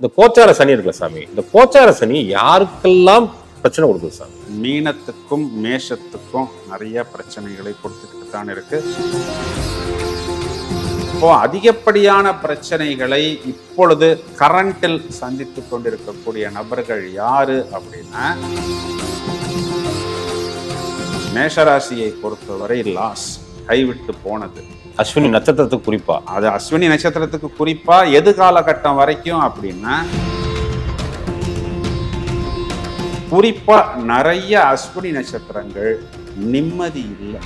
இந்த கோச்சார சனி இருக்குல்ல சாமி இந்த கோச்சார சனி யாருக்கெல்லாம் பிரச்சனை கொடுக்குது சாமி? மீனத்துக்கும் மேஷத்துக்கும் நிறைய பிரச்சனைகளை கொடுத்துக்கிட்டு தான் இருக்கு. இப்போ அதிகப்படியான பிரச்சனைகளை இப்பொழுது கரண்டில் சந்தித்து கொண்டிருக்கக்கூடிய நபர்கள் யாரு அப்படின்னா மேஷராசியை பொறுத்தவரை லாஸ் கைவிட்டு போனது. அஸ்வினி நட்சத்திரத்துக்கு குறிப்பா? அது அஸ்வினி நட்சத்திரத்துக்கு குறிப்பா எது காலகட்டம் வரைக்கும் அப்படின்னா குறிப்பா நிறைய அஸ்வினி நட்சத்திரங்கள் நிம்மதி இல்லை.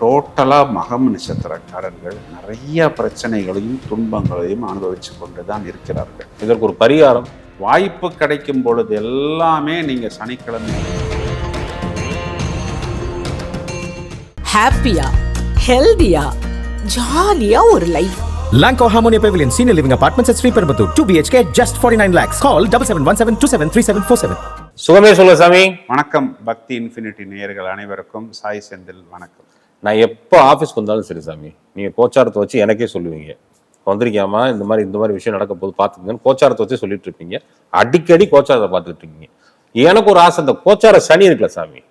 டோட்டலா மகம் நட்சத்திரக்காரர்கள் நிறைய பிரச்சனைகளையும் துன்பங்களையும் அனுபவிச்சு கொண்டுதான் இருக்கிறார்கள். இதற்கு ஒரு பரிகாரம்? வாய்ப்பு கிடைக்கும் பொழுது எல்லாமே நீங்க சனிக்கிழமை ஹாப்பியா ஹெல்தியா ஜாலியா ஒரு life Lanco Harmonia Pavilion Senior Living Apartments at Sri Perambatoor 2 BHK just 49 lakhs. Call 7717273747. சுகமே சொல்ல சாமி. வணக்கம். பக்தி இன்ஃபினிட்டி நேயர்கள் அனைவருக்கும் சாய் செந்தில் வணக்கம். நான் எப்போ ஆஃபீஸ்க்கு வந்தாலும் சரி சாமி. நீங்க கோச்சாரத்தை வச்சு எனக்கே சொல்லுவீங்க. வந்திருக்கியாமா? இந்த மாதிரி இந்த மாதிரி விஷயம் நடக்க போது பார்த்துக்கங்கன்னு கோச்சாரத்தை வச்சு சொல்லிட்டு இருப்பீங்க. அடிக்கடி கோச்சாரத்தை பார்த்துட்டு இருக்கீங்க. எனக்கு ஒரு ஆசை இந்த கோச்சார சனி இருக்குல்ல சாமி.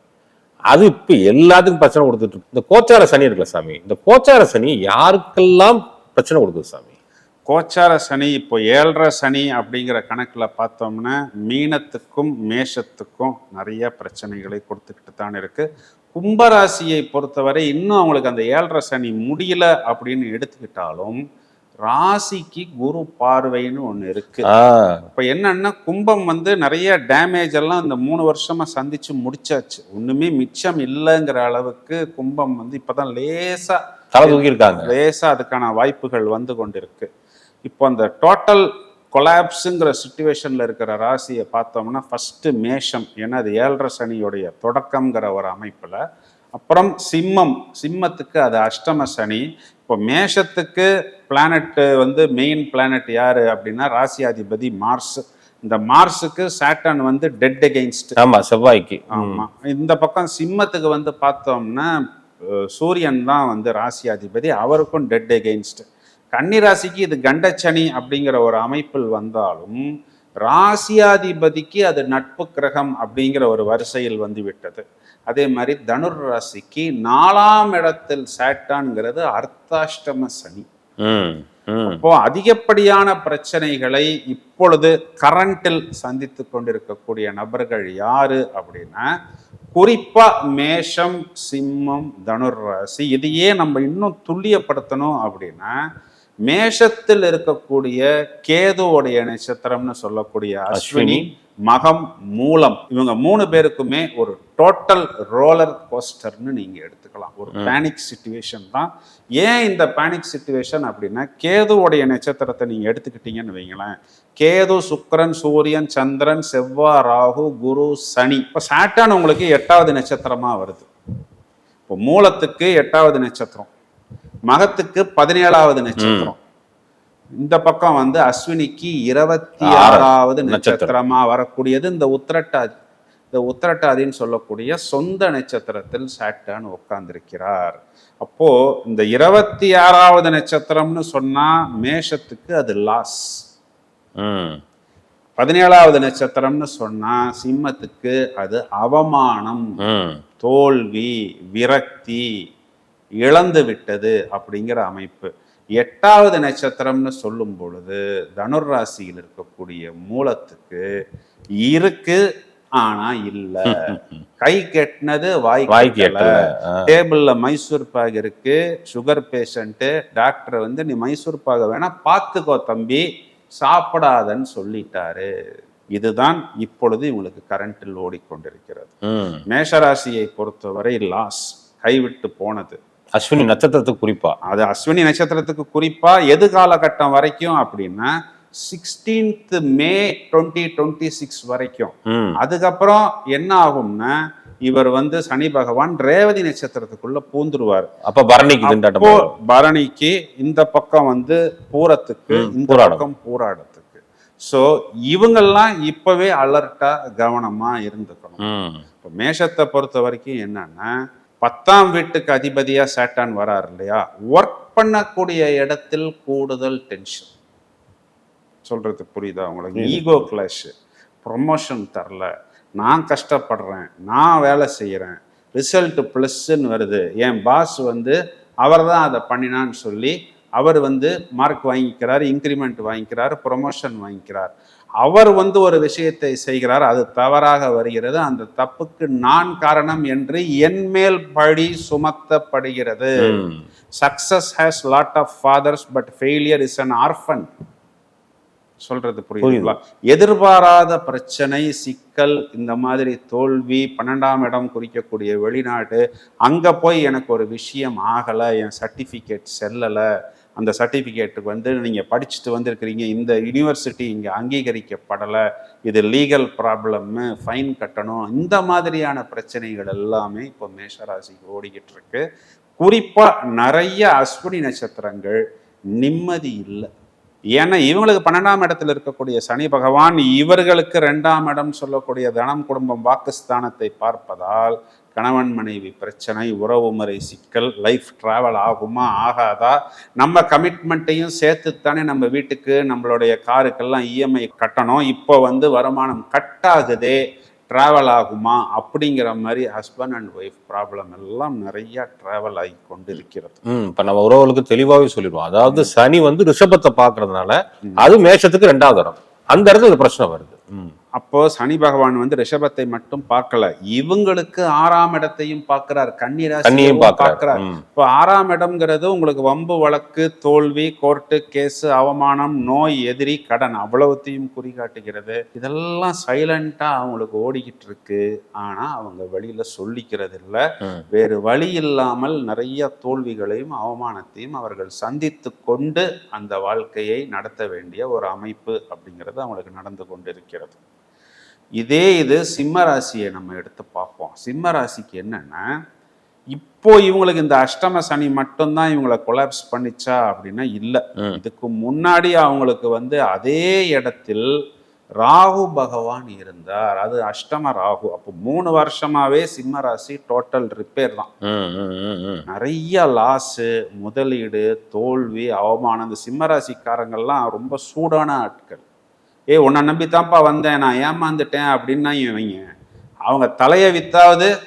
அது இப்போ எல்லாத்துக்கும் பிரச்சனை கொடுத்துட்டு இந்த கோச்சார சனி இருக்குல்ல சாமி இந்த கோச்சார சனி யாருக்கெல்லாம் பிரச்சனை கொடுக்குது சாமி? கோச்சார சனி இப்போ ஏழரை சனி அப்படிங்கிற கணக்கில் பார்த்தோம்னா மீனத்துக்கும் மேஷத்துக்கும் நிறைய பிரச்சனைகளை கொடுத்துக்கிட்டு தான் இருக்குது கும்பராசியை பொறுத்தவரை இன்னும் அவங்களுக்கு அந்த ஏழரை சனி முடியல அப்படின்னு எடுத்துக்கிட்டாலும் ராசிக்கு குரு பார்வைன்னு ஒன்று இருக்கு. இப்போ என்னன்னா கும்பம் வந்து நிறைய டேமேஜ் எல்லாம் இந்த மூணு வருஷமா சந்திச்சு முடிச்சாச்சு. ஒண்ணுமே மிச்சம் இல்லைங்கிற அளவுக்கு கும்பம் வந்து இப்பதான் லேசா தலை தூக்கி இருக்காங்க லேசா அதுக்கான வாய்ப்புகள் வந்து கொண்டிருக்கு. இப்போ அந்த டோட்டல் கொலாப்ஸுங்கிற சுச்சுவேஷன்ல இருக்கிற ராசியை பார்த்தோம்னா ஃபர்ஸ்ட் மேஷம் ஏன்னா அது ஏழரை சனியுடைய தொடக்கம்ங்கிற ஒரு அமைப்புல. அப்புறம் சிம்மம் சிம்மத்துக்கு அது அஷ்டம சனி. இப்போ மேஷத்துக்கு பிளானட் வந்து மெயின் பிளானட் யாரு அப்படின்னா ராசியாதிபதி மார்ஸ். இந்த மார்ஸுக்கு சாட்டன் வந்து டெட் அகெயின்ஸ்ட் ஆமா செவ்வாய்க்கு. ஆமா. இந்த பக்கம் சிம்மத்துக்கு வந்து பார்த்தோம்னா சூரியன் தான் வந்து ராசி அதிபதி அவருக்கும் டெட் எகெயின்ஸ்ட் கன்னிராசிக்கு இது கண்டச்சனி அப்படிங்கிற ஒரு அமைப்பில் வந்தாலும் ராசியாதிபதிக்கு அது நட்பு கிரகம் அப்படிங்கிற ஒரு வரிசையில் வந்து விட்டது அதே மாதிரி தனுர் ராசிக்கு நாலாம் இடத்தில் சாட்டான்ங்கிறது அர்த்தாஷ்டம சனி. அப்போ அதிகப்படியான பிரச்சனைகளை இப்பொழுது கரண்டில் சந்தித்து கொண்டிருக்கக்கூடிய நபர்கள் யாரு அப்படின்னா குறிப்பா மேஷம் சிம்மம் தனுர் ராசி இதையே நம்ம இன்னும் துல்லியப்படுத்தணும் அப்படின்னா மேஷத்தில் இருக்கக்கூடிய கேதுவோடைய நட்சத்திரம்னு சொல்லக்கூடிய அஸ்வினி மகம் மூலம். இவங்க மூணு பேருக்குமே ஒரு டோட்டல் ரோலர் கோஸ்டர்னு நீங்க எடுத்துக்கலாம். ஒரு பேனிக் சுச்சுவேஷன் தான். ஏன் இந்த பேனிக் சுச்சுவேஷன் அப்படின்னா கேதுவோடைய நட்சத்திரத்தை நீங்க எடுத்துக்கிட்டீங்கன்னு வைங்களேன். கேது சுக்கிரன் சூரியன் சந்திரன் செவ்வாய் ராகு குரு சனி. இப்போ சாட்டான் உங்களுக்கு எட்டாவது நட்சத்திரமா வருது. இப்போ மூலத்துக்கு எட்டாவது நட்சத்திரம். மகத்துக்கு பதினேழாவது நட்சத்திரம். இந்த பக்கம் வந்து அஸ்வினிக்கு இருபத்தி ஆறாவது நட்சத்திரம். வரக்கூடியது. இந்த உத்திரட்டாதி இந்த உத்திரட்டாதின்னு சொல்லக்கூடிய சொந்த நட்சத்திரத்தில் சாட்டான் உட்கார்ந்திருக்கிறார். அப்போ இந்த இருபத்தி ஆறாவது நட்சத்திரம்னு சொன்னா மேஷத்துக்கு அது லாஸ் பதினேழாவது நட்சத்திரம்னு சொன்னா சிம்மத்துக்கு அது அவமானம் தோல்வி விரக்தி இழந்து விட்டது அப்படிங்கிற அமைப்பு. எட்டாவது நட்சத்திரம்னு சொல்லும் பொழுது தனுர் ராசியில் இருக்கக்கூடிய மூலத்துக்கு இருக்கு ஆனா இல்ல. கை கெட்டினது வாய் கேட்டல. டேபிள்ல மைசூர் பாக் இருக்கு சுகர் பேஷண்ட்டு டாக்டர் வந்து நீ மைசூர் பாக வேணா பார்த்துக்கோ தம்பி சாப்பிடாதன்னு சொல்லிட்டாரு. இதுதான் இப்பொழுது இவங்களுக்கு கரண்டில் ஓடிக்கொண்டிருக்கிறது. மேஷராசியை பொறுத்தவரை லாஸ் கைவிட்டு போனது. அஸ்வினி நட்சத்திரத்துக்கு குறிப்பா. அது அஸ்வினி நட்சத்திரத்துக்கு குறிப்பா எது காலகட்டம் வரைக்கும் அப்படின்னா sixteenth May twenty twenty six வரைக்கும் அதுக்கப்புறம் என்ன ஆகும்னா இவர் வந்து சனி பகவான் ரேவதி நட்சத்திரத்துக்குள்ள பூந்துருவார். அப்ப பரணிக்கு. பரணிக்கு இந்த பக்கம் வந்து பூரத்துக்கு இந்த. பக்கம் பூராடத்துக்கு. ஸோ இவங்கெல்லாம் இப்பவே அலர்ட்டா கவனமா இருந்துக்கணும். இப்போ மேஷத்தை பொறுத்த வரைக்கும் என்னன்னா பத்தாம் வீட்டுக்கு அதிபதியா சேட்டான் வரார் இல்லையா? ஒர்க் பண்ணக்கூடிய இடத்தில் கூடுதல் டென்ஷன் சொல்றது புரியுதா உங்களுக்கு? ஈகோ கிளாஷ் ப்ரொமோஷன் தரல. நான் கஷ்டப்படுறேன். நான் வேலை செய்கிறேன் ரிசல்ட் ப்ளஸ்ன்னு வருது. என் பாஸ் வந்து அவர் தான் அதை பண்ணினான்னு சொல்லி அவர் வந்து மார்க் வாங்கிக்கிறார் இன்க்ரிமெண்ட் வாங்கிக்கிறார் ப்ரொமோஷன் வாங்கிக்கிறார். அவர் வந்து ஒரு விஷயத்தை செய்கிறார் அது தவறாக வருகிறது. அந்த தப்புக்கு நான் காரணம் என்று என் மேல் பழி சுமத்தப்படுகிறது. Success has lot of fathers but failure is an orphan சொல்றது புரியுதுங்களா? எதிர்பாராத பிரச்சனை சிக்கல் இந்த மாதிரி தோல்வி பன்னெண்டாம் இடம் குறிக்கக்கூடிய வெளிநாடு அங்க போய் எனக்கு ஒரு விஷயம் ஆகலை என் சர்டிஃபிகேட் செல்லலை அந்த சர்டிஃபிகேட்டுக்கு வந்து நீங்கள் படிச்சுட்டு வந்திருக்கிறீங்க. இந்த யூனிவர்சிட்டி இங்கே அங்கீகரிக்கப்படலை. இது லீகல் ப்ராப்ளம்மு ஃபைன் கட்டணும். இந்த மாதிரியான பிரச்சனைகள் எல்லாமே இப்போ மேஷராசிக்கு ஓடிக்கிட்டு இருக்கு குறிப்பாக நிறைய அஸ்வினி நட்சத்திரங்கள் நிம்மதி இல்லை. ஏன்னா இவங்களுக்கு பன்னெண்டாம் இடத்துல இருக்கக்கூடிய சனி பகவான் இவர்களுக்கு ரெண்டாம் இடம் சொல்லக்கூடிய தனம் குடும்பம் வாக்குஸ்தானத்தை பார்ப்பதால் கணவன் மனைவி பிரச்சனை உறவுமுறை சிக்கல் லைஃப் டிராவல் ஆகுமா ஆகாதா? நம்ம கமிட்மெண்ட்டையும் சேர்த்துத்தானே நம்ம வீட்டுக்கு நம்மளுடைய காருக்கெல்லாம் இஎம்ஐ கட்டணும். இப்போ வந்து வருமானம் கட் ஆகுதே டிராவல் ஆகுமா? அப்படிங்கிற மாதிரி ஹஸ்பண்ட் அண்ட் ஒய்ஃப் ப்ராப்ளம் எல்லாம் நிறைய டிராவல் ஆகி கொண்டு இருக்கிறது ம் இப்ப நம்ம உறவுகளுக்கு தெளிவாவே சொல்லிடுவோம். அதாவது சனி வந்து ரிஷபத்தை பாக்குறதுனால அது மேஷத்துக்கு ரெண்டாவது இடம். அந்த இடத்துல பிரச்சனை வருது. ம். அப்போ சனி பகவான் வந்து ரிஷபத்தை மட்டும் பார்க்கல. இவங்களுக்கு ஆறாம் இடத்தையும் பார்க்கிறார். கன்னிராசி கன்னியும் பார்க்கிறார். இப்போ ஆறாம் இடம்ங்கிறது உங்களுக்கு வம்பு வழக்கு தோல்வி கோர்ட்டு கேஸ் அவமானம் நோய் எதிரி கடன் அவ்வளவுத்தையும் குறிகாட்டுகிறது. இதெல்லாம் சைலண்டா அவங்களுக்கு ஓடிக்கிட்டு இருக்கு ஆனா அவங்க வெளியில சொல்லிக்கிறது இல்ல. வேறு வழி இல்லாமல் நிறைய தோல்விகளையும் அவமானத்தையும் அவர்கள் சந்தித்து கொண்டு அந்த வாழ்க்கையை நடத்த வேண்டிய ஒரு அமைப்பு அப்படிங்கிறது அவங்களுக்கு நடந்து கொண்டிருக்கிறது. இதே இது சிம்ம ராசியை நம்ம எடுத்து பார்ப்போம். சிம்ம ராசிக்கு என்னன்னா இப்போ இவங்களுக்கு இந்த அஷ்டம சனி மட்டும்தான் இவங்களை கொலாப்ஸ் பண்ணிச்சா அப்படின்னா இல்லை. இதுக்கு முன்னாடி அவங்களுக்கு வந்து அதே இடத்தில் ராகு பகவான் இருந்தார். அது அஷ்டம ராகு. அப்போ மூணு வருஷமாவே சிம்ம ராசி டோட்டல் ரிப்பேர் தான். நிறைய லாஸு முதலீடு தோல்வி அவமானம். இந்த சிம்மராசிக்காரங்கள்லாம் ரொம்ப சூடான ஆட்கள். ஏ உன்னை நம்பி தான்ப்பா வந்தேன் நான் ஏமாந்துட்டேன் அப்படின்னா இவங்க அவங்க தலையை வித்தாவது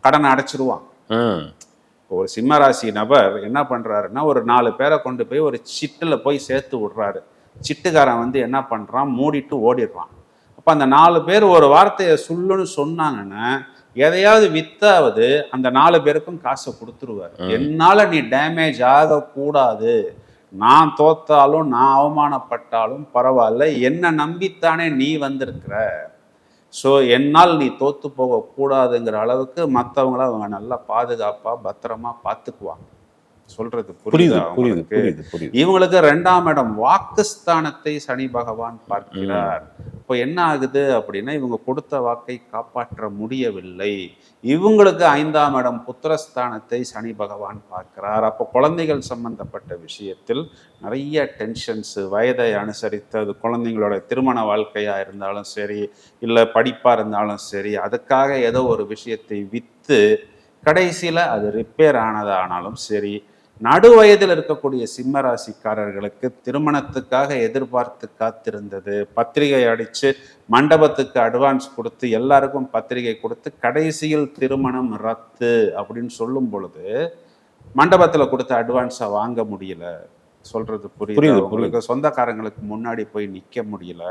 கடனை அடைச்சிருவான். ஒரு சிம்மராசி நபர் என்ன பண்றாருன்னா ஒரு நாலு பேரை கொண்டு போய் ஒரு சிட்டில் போய் சேர்த்து விடுறாரு. சிட்டுக்காரன் வந்து என்ன பண்றான்? மூடிட்டு ஓடிடுறான். அப்போ அந்த நாலு பேர் ஒரு வார்த்தையை சொல்லுன்னு சொன்னாங்கன்னா எதையாவது வித்தாவது அந்த நாலு பேருக்கும் காசை கொடுத்துருவாரு. என்னால நீ டேமேஜ் ஆகக்கூடாது. நான் தோத்தாலும் நான் அவமானப்பட்டாலும் பரவாயில்ல. என்னை நம்பித்தானே நீ வந்திருக்கிற. ஸோ என்னால் நீ தோத்து போகக்கூடாதுங்கிற அளவுக்கு மற்றவங்கள அவங்க நல்லா பாதுகாப்பா பத்திரமா பார்த்துக்குவாங்க சொல்றது புரியுது புரியுதா புரியுது? புரியுது இவங்களுக்கு ரெண்டாம் இடம் வாக்குஸ்தானத்தை சனி பகவான் பார்க்கிறார். இப்போ என்ன ஆகுது அப்படின்னா இவங்க கொடுத்த வாக்கை காப்பாற்ற முடியவில்லை. இவங்களுக்கு ஐந்தாம் இடம் புத்திரஸ்தானத்தை சனி பகவான் பார்க்கிறார். அப்போ குழந்தைகள் சம்பந்தப்பட்ட விஷயத்தில் நிறைய டென்ஷன்ஸ் வயதை அனுசரித்து அது குழந்தைங்களோட திருமண வாழ்க்கையா இருந்தாலும் சரி இல்லை படிப்பா இருந்தாலும் சரி அதுக்காக ஏதோ ஒரு விஷயத்தை வித்து கடைசியில அது ரிப்பேர் ஆனதானாலும் சரி நடுவயதில் இருக்கக்கூடிய சிம்ம ராசிக்காரர்களுக்கு திருமணத்துக்காக எதிர்பார்த்து காத்திருந்தது. பத்திரிகை அடிச்சு மண்டபத்துக்கு அட்வான்ஸ் கொடுத்து எல்லாருக்கும் பத்திரிகை கொடுத்து கடைசியில் திருமணம் ரத்து அப்படின்னு சொல்லும் பொழுது மண்டபத்துல கொடுத்த அட்வான்ஸை வாங்க முடியல. சொல்றது புரியுது. உங்களுக்கு சொந்தக்காரங்களுக்கு முன்னாடி போய் நிக்க முடியல.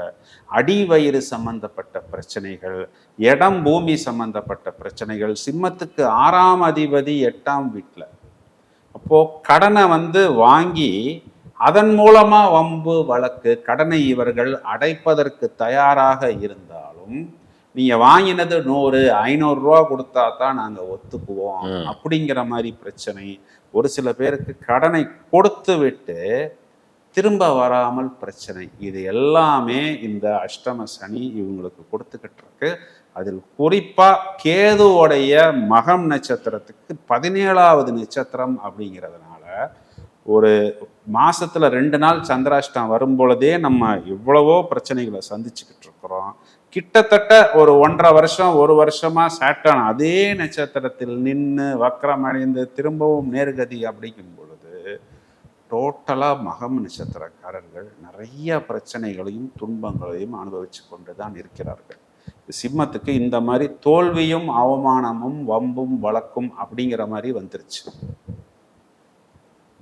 அடி வயிறு சம்பந்தப்பட்ட பிரச்சனைகள் இடம் பூமி சம்பந்தப்பட்ட பிரச்சனைகள் சிம்மத்துக்கு ஆறாம் அதிபதி எட்டாம் வீட்டுல அப்போ கடனை வந்து வாங்கி அதன் மூலமா வம்பு வழக்கு கடனை இவர்கள் அடைப்பதற்கு தயாராக இருந்தாலும் நீங்க வாங்கினது நூறு ஐநூறு ரூபா கொடுத்தா தான் நாங்க ஒத்துக்குவோம். அப்படிங்கிற மாதிரி பிரச்சனை. ஒரு சில பேருக்கு கடனை கொடுத்து விட்டு திரும்ப வராமல் பிரச்சனை. இது எல்லாமே இந்த அஷ்டம சனி இவங்களுக்கு கொடுத்துக்கிட்டு இருக்கு. அதில் குறிப்பா கேதுவோடைய மகம் நட்சத்திரத்துக்கு பதினேழாவது நட்சத்திரம் அப்படிங்கிறதுனால ஒரு மாசத்துல ரெண்டு நாள் சந்திராஷ்டம் வரும் பொழுதே நம்ம எவ்வளவோ பிரச்சனைகளை சந்திச்சுக்கிட்டு இருக்கிறோம். கிட்டத்தட்ட ஒரு ஒன்றரை வருஷம் ஒரு வருஷமா சாட்டான் அதே நட்சத்திரத்தில் நின்று வக்கரமடைந்து திரும்பவும் நேர்கதி அப்படிங்கும் பொழுது டோட்டலாக மகம் நட்சத்திரக்காரர்கள் நிறைய பிரச்சனைகளையும் துன்பங்களையும் அனுபவிச்சு கொண்டு தான் இருக்கிறார்கள். சிம்மத்துக்கு இந்த மாதிரி தோல்வியும் அவமானமும் வம்பும் வழக்கும் அப்படிங்கிற மாதிரி வந்துருச்சு.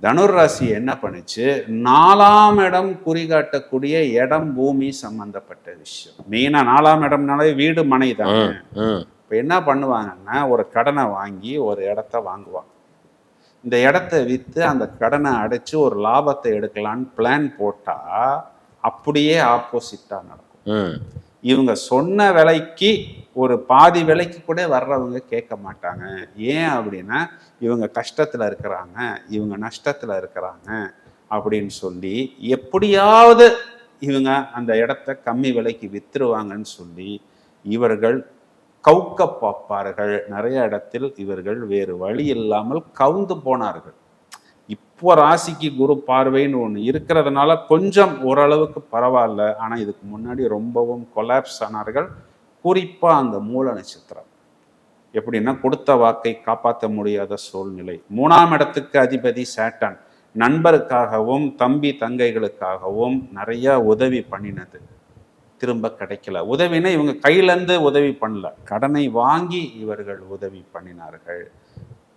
தனுர் ராசி என்ன பண்ணுச்சு? நாலாம் இடம் குறிகாட்டக்கூடிய இடம் பூமி சம்பந்தப்பட்ட விஷயம். மெயினா நாலாம் இடம்னாலே வீடு மனை தானே. இப்போ என்ன பண்ணுவாங்கன்னா ஒரு கடனை வாங்கி ஒரு இடத்த வாங்குவாங்க. இந்த இடத்த விற்று அந்த கடனை அடைச்சு ஒரு லாபத்தை எடுக்கலான்னு பிளான் போட்டா அப்படியே ஆப்போசிட்டா நடக்கும். இவங்க சொன்ன விலைக்கு ஒரு பாதி விலைக்கு கூட வர்றவங்க கேட்க மாட்டாங்க. ஏன் அப்படின்னா இவங்க கஷ்டத்தில் இருக்கிறாங்க இவங்க நஷ்டத்தில் இருக்கிறாங்க அப்படின்னு சொல்லி எப்படியாவது இவங்க அந்த இடத்த கம்மி விலைக்கு வித்துருவாங்கன்னு சொல்லி இவர்கள் கவுக்க பார்ப்பார்கள். நிறைய இடத்தில் இவர்கள் வேறு வழி இல்லாமல் கவுந்து போனார்கள். இப்போ ராசிக்கு குரு பார்வைன்னு ஒன்று இருக்கிறதுனால கொஞ்சம் ஓரளவுக்கு பரவாயில்ல. ஆனால் இதுக்கு முன்னாடி ரொம்பவும் கொலாப்ஸ் ஆனார்கள். குறிப்பாக அந்த மூல நட்சத்திரம். எப்படின்னா கொடுத்த வாக்கை காப்பாற்ற முடியாத சூழ்நிலை. மூணாம் இடத்துக்கு அதிபதி சேட்டன். நண்பருக்காகவும் தம்பி தங்கைகளுக்காகவும் நிறையா உதவி பண்ணினது. திரும்ப கிடைக்கல. உதவினா இவங்க கையிலேருந்து உதவி பண்ணல. கடனை வாங்கி இவர்கள் உதவி பண்ணினார்கள்.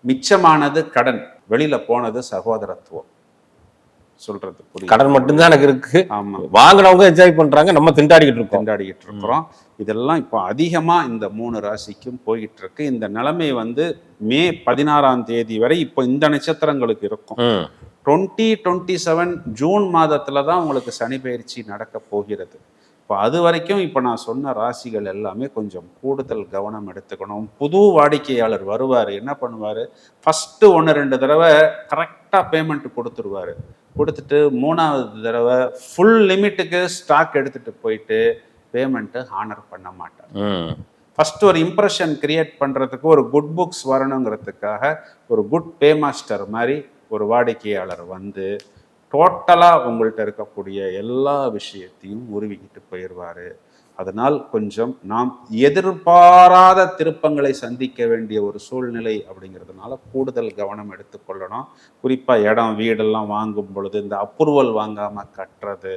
மிச்சமானது கடன் வெளியில போனது சகோதரத்துவம். சொல்றது புரியுது? கடன் மட்டும்தான் எனக்கு இருக்கு. ஆமா. வாங்கினவங்க என்ஜாய் பண்றாங்க நம்ம திண்டாடிக்கிட்டு இருக்கோம். கொண்டாடிக்கிட்டு இருக்கிறோம். இதெல்லாம் இப்போ அதிகமா இந்த மூணு ராசிக்கும் போயிட்டு இருக்கு. இந்த நிலைமை வந்து மே பதினாறாம் தேதி வரை இப்போ இந்த நட்சத்திரங்களுக்கு இருக்கும். டுவெண்ட்டி டுவெண்ட்டி செவன் ஜூன் மாதத்துல தான் உங்களுக்கு சனி பயிற்சி நடக்க போகிறது. இப்போ அது வரைக்கும் இப்போ நான் சொன்ன ராசிகள் எல்லாமே கொஞ்சம் கூடுதல் கவனம் எடுத்துக்கணும். புது வாடிக்கையாளர் வருவார். என்ன பண்ணுவார்? ஃபஸ்ட்டு ஒன்று ரெண்டு தடவை கரெக்டாக பேமெண்ட் கொடுத்துருவாரு. கொடுத்துட்டு மூணாவது தடவை ஃபுல் லிமிட்டுக்கு ஸ்டாக் எடுத்துட்டு போயிட்டு பேமெண்ட்டு ஹானர் பண்ண மாட்டார். ம். ஃபர்ஸ்ட் ஒரு இம்ப்ரெஷன் கிரியேட் பண்ணுறதுக்கு ஒரு குட் புக்ஸ் வரணுங்கிறதுக்காக ஒரு குட் பே மாஸ்டர் மாதிரி ஒரு வாடிக்கையாளர் வந்து டோட்டலாக உங்கள்கிட்ட இருக்கக்கூடிய எல்லா விஷயத்தையும் உருவிக்கிட்டு போயிடுவார் அதனால் கொஞ்சம் நாம் எதிர்பாராத திருப்பங்களை சந்திக்க வேண்டிய ஒரு சூழ்நிலை அப்படிங்கிறதுனால கூடுதல் கவனம் எடுத்துக்கொள்ளணும் குறிப்பாக இடம் வீடெல்லாம் வாங்கும் பொழுது இந்த அப்ரூவல் வாங்காமல் கட்டுறது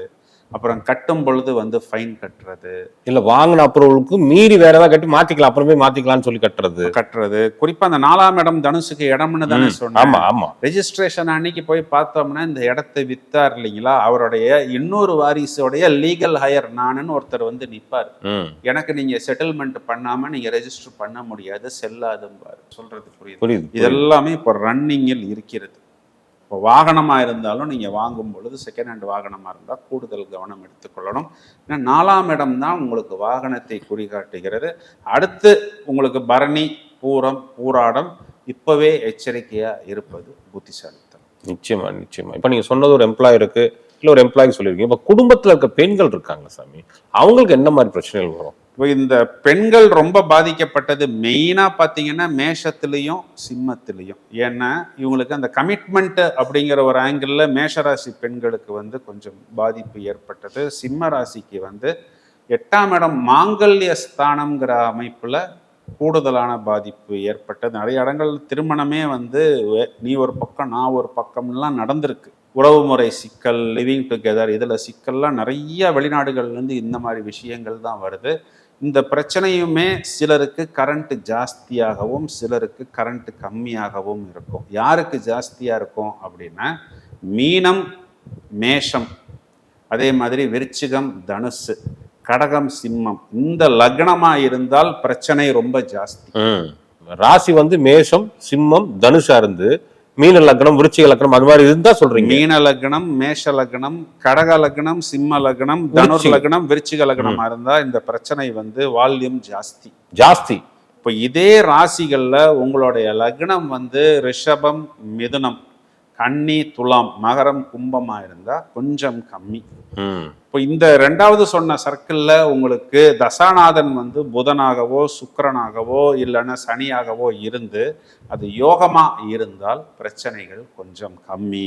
அப்புறம் கட்டும் பொழுது வந்து ஃபைன் கட்டுறது. இல்ல வாங்கின அப்ரூவலுக்கு மீறி வேற ஏதாவது கட்டி மாத்திக்கலாம். அப்புறமே மாத்திக்கலாம்னு சொல்லி கட்டுறது. கட்டுறது. குறிப்பா அந்த நாலாம் இடம் தனுசுக்கு இடம்னு தானே. சொன்னேன். ஆமா ஆமா. ரெஜிஸ்ட்ரேஷன் அன்னைக்கு போய் பார்த்தோம்னா இந்த இடத்தை வித்தார் இல்லைங்களா? அவருடைய இன்னொரு வாரிசுடைய லீகல் ஹையர் நானுன்னு ஒருத்தர் வந்து நிப்பார். ம். எனக்கு நீங்க செட்டில்மெண்ட் பண்ணாம நீங்க ரெஜிஸ்டர் பண்ண முடியாது செல்லாதும்பாரு. சொல்றது புரியுது? புரியுது. இதெல்லாமே இப்போ ரன்னிங்கில் இருக்கிறது. இப்போ வாகனமாக இருந்தாலும் நீங்கள் வாங்கும் பொழுது செகண்ட் ஹேண்ட் வாகனமாக இருந்தால் கூடுதல் கவனம் எடுத்துக்கொள்ளணும் ஏன்னா நாலாம் இடம் தான் உங்களுக்கு வாகனத்தை குறிகாட்டுகிறது. அடுத்து உங்களுக்கு பரணி பூரம் பூராடம் இப்போவே எச்சரிக்கையாக இருப்பது புத்திசாலித்தனம். நிச்சயமா நிச்சயமா. இப்போ நீங்கள் சொன்னது ஒரு எம்ப்ளாய் இருக்கு இல்லை ஒரு எம்ப்ளாய்க்கு சொல்லிருக்கீங்க இப்போ குடும்பத்தில் இருக்க பெண்கள் இருக்காங்க சாமி? அவங்களுக்கு என்ன மாதிரி பிரச்சனைகள் வரும்? இப்போ இந்த பெண்கள் ரொம்ப பாதிக்கப்பட்டது மெயினாக பார்த்தீங்கன்னா மேஷத்துலேயும் சிம்மத்துலேயும். ஏன்னா இவங்களுக்கு அந்த கமிட்மெண்ட்டு அப்படிங்கிற ஒரு ஆங்கிளில் மேஷராசி பெண்களுக்கு வந்து கொஞ்சம் பாதிப்பு ஏற்பட்டது. சிம்ம ராசிக்கு வந்து எட்டாம் இடம் மாங்கல்ய ஸ்தானம்ங்கிற அமைப்பில் கூடுதலான பாதிப்பு ஏற்பட்டது. நிறைய இடங்கள் திருமணமே வந்து நீ ஒரு பக்கம் நான் ஒரு பக்கம்லாம் நடந்திருக்கு. உறவுமுறை சிக்கல் லிவிங் டுகெதர் இதில் சிக்கல்லாம் நிறைய வெளிநாடுகள்லேருந்து இந்த மாதிரி விஷயங்கள் தான் வருது. இந்த பிரச்சனையுமே சிலருக்கு கரண்ட்டு ஜாஸ்தியாகவும் சிலருக்கு கரண்ட்டு கம்மியாகவும் இருக்கும். யாருக்கு ஜாஸ்தியாக இருக்கும் அப்படின்னா மீனம் மேஷம் அதே மாதிரி விருச்சிகம் தனுசு கடகம் சிம்மம் இந்த லக்னமா இருந்தால் பிரச்சனை ரொம்ப ஜாஸ்தி. ராசி வந்து மேஷம் சிம்மம் தனுஷா இருந்து மீன லக்னம் விருச்சிக லக்னம் அது மாதிரி இருந்தா சொல்றீங்க. மீன லக்னம் மேஷ லக்னம் கடக லக்னம் சிம்ம லக்னம் தனுர். லக்னம் விருச்சிக லக்னமா இருந்தா இந்த பிரச்சனை வந்து வால்யூம் ஜாஸ்தி. ஜாஸ்தி. இப்போ இதே ராசிகள்ல உங்களுடைய லக்னம் வந்து ரிஷபம் மிதுனம். கன்னி துலாம் மகரம் கும்பமா இருந்தா கொஞ்சம் கம்மி. இப்போ இந்த ரெண்டாவது சொன்ன சர்க்கிள்ல உங்களுக்கு தசாநாதன் வந்து புதனாகவோ சுக்கிரனாகவோ இல்லைன்னா சனியாகவோ இருந்து அது யோகமா இருந்தால் பிரச்சனைகள் கொஞ்சம் கம்மி.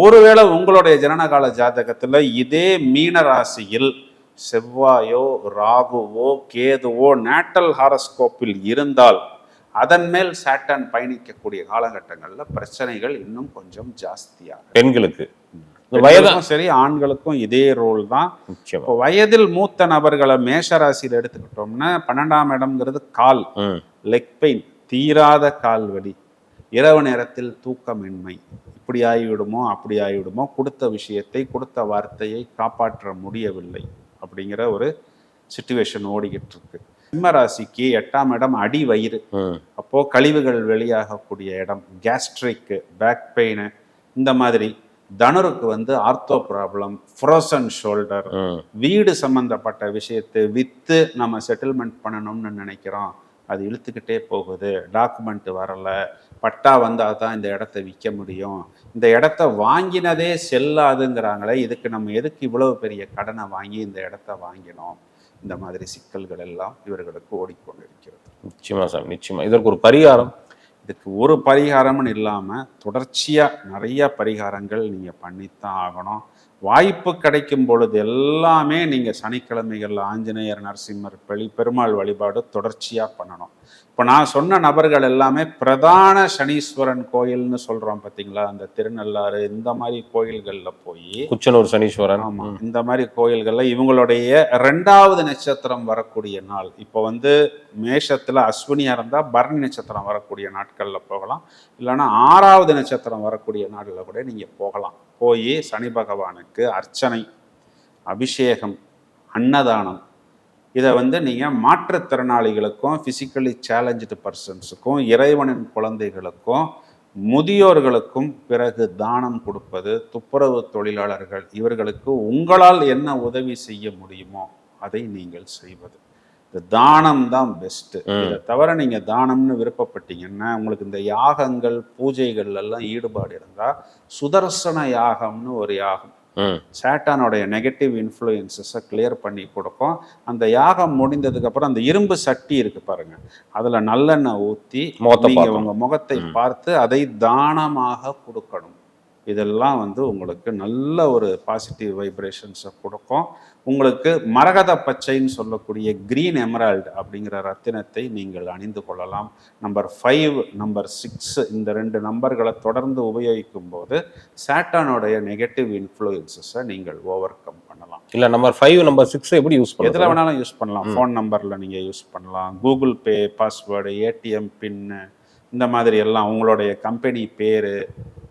ஒருவேளை உங்களுடைய ஜனனகால ஜாதகத்துல இதே மீன ராசியில் செவ்வாயோ ராகுவோ கேதுவோ நேட்டல் ஹாரஸ்கோப்பில் இருந்தால் அதன் மேல் சாட்டன் பயணிக்கக்கூடிய காலகட்டங்களில் பிரச்சனைகள் இன்னும் கொஞ்சம் ஜாஸ்தியாகும் பெண்களுக்கு. இந்த வயதா பெண்களுக்கும் சரி ஆண்களுக்கும் இதே ரோல் தான். வயதில் மூத்த நபர்களை மேஷ ராசியில் எடுத்துக்கிட்டோம்னா பன்னெண்டாம் இடம்ங்கிறது கால் லெக் பெயின் தீராத கால் வலி இரவு நேரத்தில் தூக்கமின்மை. இப்படி ஆகிவிடுமோ அப்படி ஆகிவிடுமோ கொடுத்த விஷயத்தை கொடுத்த வார்த்தையை காப்பாற்ற முடியவில்லை அப்படிங்கிற ஒரு சுச்சுவேஷன் ஓடிக்கிட்டு இருக்கு. சிம்ம ராசிக்கு எட்டாம் இடம் அடி வயிறு. அப்போ கழிவுகள் வெளியாகக்கூடிய இடம் கேஸ்ட்ரிக் பேக் பெயின் இந்த மாதிரி தனுருக்கு வந்து ஆர்த்தோ ப்ராப்ளம் ஃப்ரோசன் ஷோல்டர் வீடு சம்பந்தப்பட்ட விஷயத்தை வித்து நம்ம செட்டில்மெண்ட் பண்ணணும்னு நினைக்கிறோம். அது இழுத்துக்கிட்டே போகுது. டாக்குமெண்ட் வரல. பட்டா வந்தால் தான் இந்த இடத்த விற்க முடியும். இந்த இடத்த வாங்கினதே செல்லாதுங்கிறாங்களே இதுக்கு நம்ம எதுக்கு இவ்வளவு பெரிய கடனை வாங்கி இந்த இடத்த வாங்கினோம்? இந்த மாதிரி சிக்கல்கள் எல்லாம் இவர்களுக்கு ஓடிக்கொண்டிருக்கிறது. நிச்சயமா சாமி நிச்சயமா. இதற்கு ஒரு பரிகாரம் இதுக்கு ஒரு பரிகாரம்னு இல்லாமல் தொடர்ச்சியாக நிறைய பரிகாரங்கள் நீங்கள் பண்ணித்தான் ஆகணும். வாய்ப்பு கிடைக்கும் பொழுது எல்லாமே நீங்கள் சனிக்கிழமைகள் ஆஞ்சநேயர் நரசிம்மர் பெளி பெருமாள் வழிபாடு தொடர்ச்சியாக பண்ணணும். இப்போ நான் சொன்ன நபர்கள் எல்லாமே பிரதான சனீஸ்வரன் கோயில்னு சொல்கிறோம் பார்த்தீங்களா அந்த திருநள்ளாறு இந்த மாதிரி கோயில்களில் போய் குச்சனூர் சனீஸ்வரன். ஆமா இந்த மாதிரி கோயில்கள்ல இவங்களுடைய ரெண்டாவது நட்சத்திரம் வரக்கூடிய நாள். இப்போ வந்து மேஷத்துல அஸ்வினியா இருந்தா பரணி நட்சத்திரம் வரக்கூடிய நாட்களில் போகலாம். இல்லைன்னா ஆறாவது நட்சத்திரம் வரக்கூடிய நாள்ல கூட நீங்கள் போகலாம். போய் சனி பகவானுக்கு அர்ச்சனை அபிஷேகம் அன்னதானம். இதை வந்து நீங்கள் மாற்றுத்திறனாளிகளுக்கும் ஃபிசிக்கலி சேலஞ்சு பர்சன்ஸுக்கும் இறைவனின் குழந்தைகளுக்கும் முதியோர்களுக்கும் பிறகு தானம் கொடுப்பது துப்புரவு தொழிலாளர்கள் இவர்களுக்கு உங்களால் என்ன உதவி செய்ய முடியுமோ அதை நீங்கள் செய்வது. இந்த தானம் தான் பெஸ்ட் இதை தவிர நீங்க தானம்னு விருப்பப்பட்டீங்கன்னா உங்களுக்கு இந்த யாகங்கள் பூஜைகள் எல்லாம் ஈடுபாடு இருந்தா சுதர்சன யாகம்னு ஒரு யாகம். சேட்டானோடைய நெகட்டிவ் இன்ஃப்ளூயன்சஸை கிளியர் பண்ணி கொடுக்கும். அந்த யாகம் முடிந்ததுக்கு அப்புறம் அந்த இரும்பு சட்டி இருக்கு பாருங்க. அதுல நல்லெண்ணெய் ஊத்தி முகத்தை நீங்க பார்க்கணும். உங்க முகத்தை பார்த்து அதை தானமாக கொடுக்கணும். இதெல்லாம் வந்து உங்களுக்கு நல்ல ஒரு பாசிட்டிவ் வைப்ரேஷன்ஸை கொடுக்கும். உங்களுக்கு மரகத பச்சைன்னு சொல்லக்கூடிய கிரீன் எமரால்டு அப்படிங்கிற ரத்தினத்தை நீங்கள் அணிந்து கொள்ளலாம். நம்பர் ஃபைவ் நம்பர் சிக்ஸ் இந்த ரெண்டு நம்பர்களை தொடர்ந்து உபயோகிக்கும் போது சாட்டானோடைய நெகட்டிவ் இன்ஃப்ளூயன்சஸை நீங்கள் ஓவர் கம் பண்ணலாம். இல்ல நம்பர் ஃபைவ் நம்பர் சிக்ஸ் எப்படி யூஸ் எதில் பண்ணுறது வேணாலும் யூஸ் பண்ணலாம். ஃபோன் நம்பரில் நீங்கள் யூஸ் பண்ணலாம். Google Pay password ATM PIN இந்த மாதிரி எல்லாம் உங்களுடைய கம்பெனி பேர்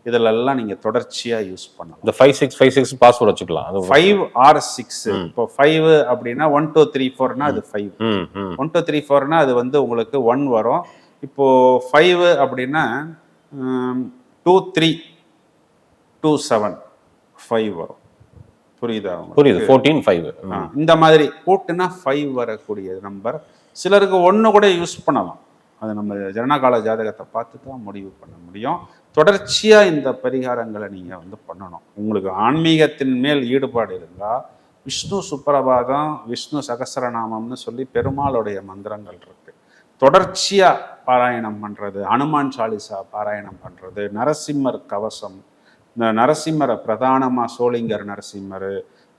இதிலெல்லாம் நீங்கள் தொடர்ச்சியாக யூஸ் பண்ணலாம். இந்த five six five six password வச்சுக்கலாம். அது ஃபைவ் ஆர் சிக்ஸ் இப்போ ஃபைவ் அப்படின்னா ஒன் டூ த்ரீ ஃபோர்னா அது ஃபைவ் ஒன் டூ த்ரீ ஃபோர்னா அது வந்து உங்களுக்கு ஒன் வரும். இப்போ ஃபைவ் அப்படின்னா two three two seven five வரும். புரியுதா? புரியுது. ஃபோர்டீன் ஃபைவ் இந்த மாதிரி கூட்டுனா ஃபைவ் வரக்கூடிய நம்பர் சிலருக்கு ஒன்று கூட யூஸ் பண்ணலாம். அது நம்ம ஜனனகால ஜாதகத்தை பார்த்து தான் முடிவு பண்ண முடியும். தொடர்ச்சியாக இந்த பரிகாரங்களை நீங்கள் வந்து பண்ணணும். உங்களுக்கு ஆன்மீகத்தின் மேல் ஈடுபாடு இருந்தால் விஷ்ணு சுப்பிரபாதம் விஷ்ணு சகஸ்ரநாமம்னு சொல்லி பெருமாளுடைய மந்திரங்கள் இருக்கு. தொடர்ச்சியாக பாராயணம் பண்ணுறது அனுமான் சாலிசா பாராயணம் பண்ணுறது நரசிம்மர் கவசம் இந்த நரசிம்மரை பிரதானமாக சோளிங்கர் நரசிம்மர்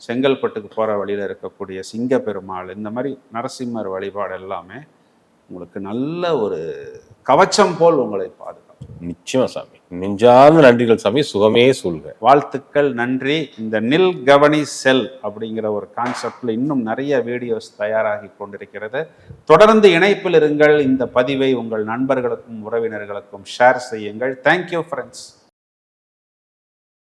செங்கல்பட்டுக்கு போகிற வழியில் இருக்கக்கூடிய சிங்க பெருமாள் இந்த மாதிரி நரசிம்மர் வழிபாடு எல்லாமே உங்களுக்கு நல்ல ஒரு கவச்சம் போல் உங்களை பாது நிச்சயமா சாமி. நெஞ்சார்ந்த நன்றிகள் சாமி. சுகமே சொல்க. வாழ்த்துக்கள் நன்றி. இந்த நில் கவனி செல் அப்படிங்கிற ஒரு கான்செப்டில் இன்னும் நிறைய வீடியோஸ் தயாராகி கொண்டிருக்கிறது. தொடர்ந்து இணைப்பில் இருங்கள். இந்த பதிவை உங்கள் நண்பர்களுக்கும் உறவினர்களுக்கும் ஷேர் செய்யுங்கள். Thank you friends